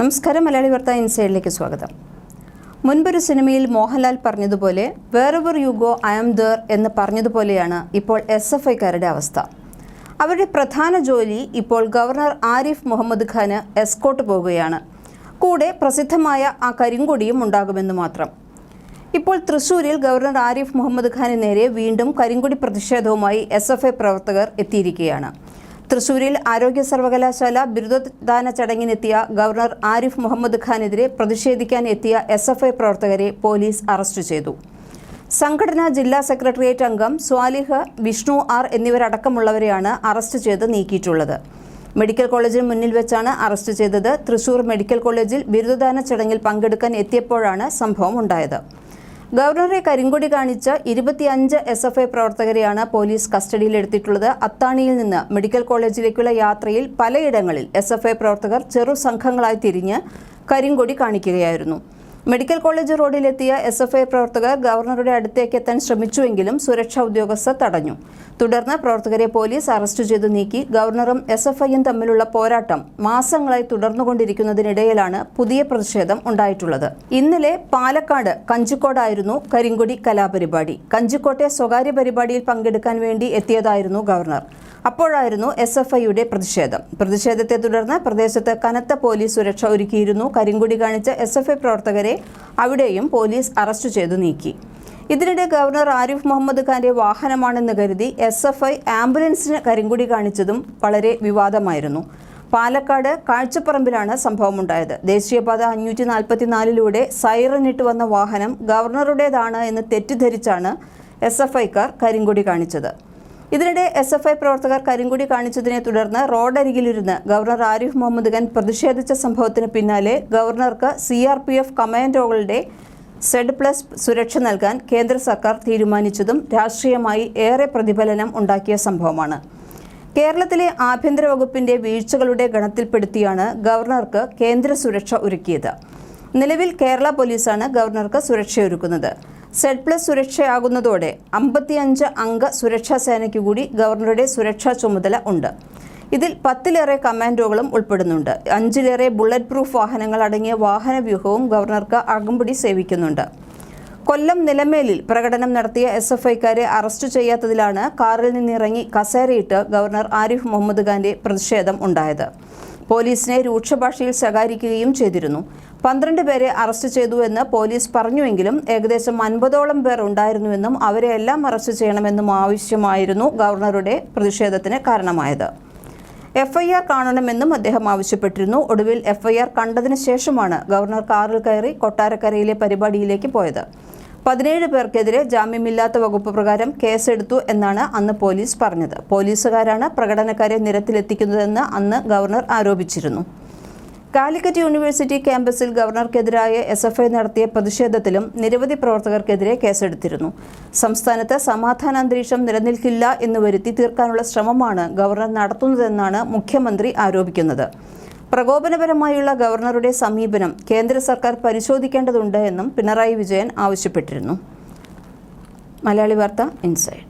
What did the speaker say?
നമസ്കാരം മലയാളി വാർത്ത ഇൻസൈഡിലേക്ക് സ്വാഗതം. മുൻപൊരു സിനിമയിൽ മോഹൻലാൽ പറഞ്ഞതുപോലെ wherever you go I am there എന്ന് പറഞ്ഞതുപോലെയാണ് ഇപ്പോൾ എസ് എഫ് ഐക്കാരുടെ അവസ്ഥ. അവരുടെ പ്രധാന ജോലി ഇപ്പോൾ ഗവർണർ ആരിഫ് മുഹമ്മദ് ഖാന് എസ്കോട്ട് പോവുകയാണ്. കൂടെ പ്രസിദ്ധമായ ആ കരിങ്കൊടിയും ഉണ്ടാകുമെന്ന് മാത്രം. ഇപ്പോൾ തൃശൂരിൽ ഗവർണർ ആരിഫ് മുഹമ്മദ് ഖാന് നേരെ വീണ്ടും കരിങ്കൊടി പ്രതിഷേധവുമായി എസ് പ്രവർത്തകർ എത്തിയിരിക്കുകയാണ്. തൃശൂരിൽ ആരോഗ്യ സർവകലാശാല ബിരുദദാന ചടങ്ങിനെത്തിയ ഗവർണർ ആരിഫ് മുഹമ്മദ് ഖാനെതിരെ പ്രതിഷേധിക്കാൻ എത്തിയ എസ് എഫ് ഐ പ്രവർത്തകരെ പോലീസ് അറസ്റ്റ് ചെയ്തു. സംഘടനാ ജില്ലാ സെക്രട്ടേറിയറ്റ് അംഗം സ്വാലിഹ് വിഷ്ണു ആർ എന്നിവരടക്കമുള്ളവരെയാണ് അറസ്റ്റ് ചെയ്ത് നീക്കിയിട്ടുള്ളത്. മെഡിക്കൽ കോളേജിന് മുന്നിൽ വെച്ചാണ് അറസ്റ്റ് ചെയ്തത്. തൃശൂർ മെഡിക്കൽ കോളേജിൽ ബിരുദദാന ചടങ്ങിൽ പങ്കെടുക്കാൻ എത്തിയപ്പോഴാണ് സംഭവം ഉണ്ടായത്. ഗവർണറെ കരിങ്കൊടി കാണിച്ച ഇരുപത്തിയഞ്ച് എസ് എഫ് ഐ പ്രവർത്തകരെയാണ് പോലീസ് കസ്റ്റഡിയിലെടുത്തിട്ടുള്ളത്. അത്താണിയിൽ നിന്ന് മെഡിക്കൽ കോളേജിലേക്കുള്ള യാത്രയിൽ പലയിടങ്ങളിൽ എസ് എഫ് ഐ പ്രവർത്തകർ ചെറു സംഘങ്ങളായി തിരിഞ്ഞ് കരിങ്കൊടി കാണിക്കുകയായിരുന്നു. മെഡിക്കൽ കോളേജ് റോഡിലെത്തിയ എസ് എഫ് ഐ പ്രവർത്തകർ ഗവർണറുടെ അടുത്തേക്ക് എത്താൻ ശ്രമിച്ചുവെങ്കിലും സുരക്ഷാ ഉദ്യോഗസ്ഥർ തടഞ്ഞു. തുടർന്ന് പ്രവർത്തകരെ പോലീസ് അറസ്റ്റ് ചെയ്തു നീക്കി ഗവർണറും എസ് എഫ് ഐയും തമ്മിലുള്ള പോരാട്ടം മാസങ്ങളായി തുടർന്നുകൊണ്ടിരിക്കുന്നതിനിടയിലാണ് പുതിയ പ്രതിഷേധം ഉണ്ടായിട്ടുള്ളത്. ഇന്നലെ പാലക്കാട് കഞ്ചിക്കോടായിരുന്നു കരിങ്കൊടി കലാപരിപാടി. കഞ്ചിക്കോട്ടെ സ്വകാര്യ പരിപാടിയിൽ പങ്കെടുക്കാൻ വേണ്ടി എത്തിയതായിരുന്നു ഗവർണർ. അപ്പോഴായിരുന്നു എസ് എഫ് ഐയുടെ പ്രതിഷേധം. പ്രതിഷേധത്തെ തുടർന്ന് പ്രദേശത്ത് കനത്ത പോലീസ് സുരക്ഷ ഒരുക്കിയിരുന്നു. കരിങ്കൊടി കാണിച്ച എസ് എഫ് ഐ പ്രവർത്തകരെ അവിടെയും പോലീസ് അറസ്റ്റ് ചെയ്തു നീക്കി. ഇതിനിടെ ഗവർണർ ആരിഫ് മുഹമ്മദ് ഖാന്റെ വാഹനമാണെന്ന് കരുതി എസ് എഫ് ഐ ആംബുലൻസിന് കരിങ്കുടി കാണിച്ചതും വളരെ വിവാദമായിരുന്നു. പാലക്കാട് കാഴ്ചപ്പറമ്പിലാണ് സംഭവമുണ്ടായത്. ദേശീയപാത അഞ്ഞൂറ്റി നാൽപ്പത്തിനാലിലൂടെ സൈറനിട്ട് വന്ന വാഹനം ഗവർണറുടേതാണ് എന്ന് തെറ്റിദ്ധരിച്ചാണ് എസ് എഫ് ഐക്കാർ കരിങ്കൊടി കാണിച്ചത്. ഇതിനിടെ എസ് എഫ് ഐ പ്രവർത്തകർ കരിങ്കുടി കാണിച്ചതിനെ തുടർന്ന് റോഡരികിലിരുന്ന് ഗവർണർ ആരിഫ് മുഹമ്മദ് ഖാൻ പ്രതിഷേധിച്ച സംഭവത്തിന് പിന്നാലെ ഗവർണർക്ക് സി ആർ പി എഫ് കമാൻഡോകളുടെ സെഡ് പ്ലസ് സുരക്ഷ നൽകാൻ കേന്ദ്ര സർക്കാർ തീരുമാനിച്ചതും രാഷ്ട്രീയമായി ഏറെ പ്രതിഫലനം ഉണ്ടാക്കിയ സംഭവമാണ്. കേരളത്തിലെ ആഭ്യന്തര വകുപ്പിന്റെ വീഴ്ചകളുടെ ഗണത്തിൽപ്പെടുത്തിയാണ് ഗവർണർക്ക് കേന്ദ്ര സുരക്ഷ ഒരുക്കിയത്. നിലവിൽ കേരള പോലീസാണ് ഗവർണർക്ക് സുരക്ഷയൊരുക്കുന്നത്. സെഡ് പ്ലസ് സുരക്ഷയാകുന്നതോടെ അമ്പത്തിയഞ്ച് അംഗ സുരക്ഷാ സേനയ്ക്ക് കൂടി ഗവർണറുടെ സുരക്ഷാ ചുമതല ഉണ്ട്. ഇതിൽ പത്തിലേറെ കമാൻഡോകളും ഉൾപ്പെടുന്നുണ്ട്. അഞ്ചിലേറെ ബുള്ളറ്റ് പ്രൂഫ് വാഹനങ്ങൾ അടങ്ങിയ വാഹന വ്യൂഹവും ഗവർണർക്ക് അകമ്പടി സേവിക്കുന്നുണ്ട്. കൊല്ലം നിലമേലിൽ പ്രകടനം നടത്തിയ എസ് എഫ് ഐക്കാരെ അറസ്റ്റ് ചെയ്യാത്തതിലാണ് കാറിൽ നിന്നിറങ്ങി കസേരയിട്ട് ഗവർണർ ആരിഫ് മുഹമ്മദ് ഖാന്റെ പ്രതിഷേധം ഉണ്ടായത്. പോലീസിനെ രൂക്ഷഭാഷയിൽ ശകാരിക്കുകയും ചെയ്തിരുന്നു. പന്ത്രണ്ട് പേരെ അറസ്റ്റ് ചെയ്തുവെന്ന് പോലീസ് പറഞ്ഞുവെങ്കിലും ഏകദേശം അൻപതോളം പേർ ഉണ്ടായിരുന്നുവെന്നും അവരെ എല്ലാം അറസ്റ്റ് ചെയ്യണമെന്നും ആവശ്യമായിരുന്നു ഗവർണറുടെ പ്രതിഷേധത്തിന് കാരണമായത്. എഫ്ഐആർ കാണണമെന്നും അദ്ദേഹം ആവശ്യപ്പെട്ടിരുന്നു. ഒടുവിൽ എഫ്ഐആർ കണ്ടതിന് ശേഷമാണ് ഗവർണർ കാറിൽ കയറി കൊട്ടാരക്കരയിലെ പരിപാടിയിലേക്ക് പോയത്. പതിനേഴ് പേർക്കെതിരെ ജാമ്യമില്ലാത്ത വകുപ്പ് പ്രകാരം കേസെടുത്തു എന്നാണ് അന്ന് പോലീസ് പറഞ്ഞത്. പോലീസുകാരാണ് പ്രകടനക്കാരെ നിരത്തിലെത്തിക്കുന്നതെന്ന് അന്ന് ഗവർണർ ആരോപിച്ചിരുന്നു. കാലിക്കറ്റ് യൂണിവേഴ്സിറ്റി ക്യാമ്പസിൽ ഗവർണർക്കെതിരായ എസ് എഫ് ഐ നടത്തിയ പ്രതിഷേധത്തിലും നിരവധി പ്രവർത്തകർക്കെതിരെ കേസെടുത്തിരുന്നു. സംസ്ഥാനത്ത് സമാധാന അന്തരീക്ഷം നിലനിൽക്കില്ല എന്ന് വരുത്തി തീർക്കാനുള്ള ശ്രമമാണ് ഗവർണർ നടത്തുന്നതെന്നാണ് മുഖ്യമന്ത്രി ആരോപിക്കുന്നത്. പ്രകോപനപരമായുള്ള ഗവർണറുടെ സമീപനം കേന്ദ്ര സർക്കാർ പരിശോധിക്കേണ്ടതുണ്ട് എന്നും പിണറായി വിജയൻ ആവശ്യപ്പെട്ടിരുന്നു മലയാളി വാർത്ത ഇൻസൈഡ്.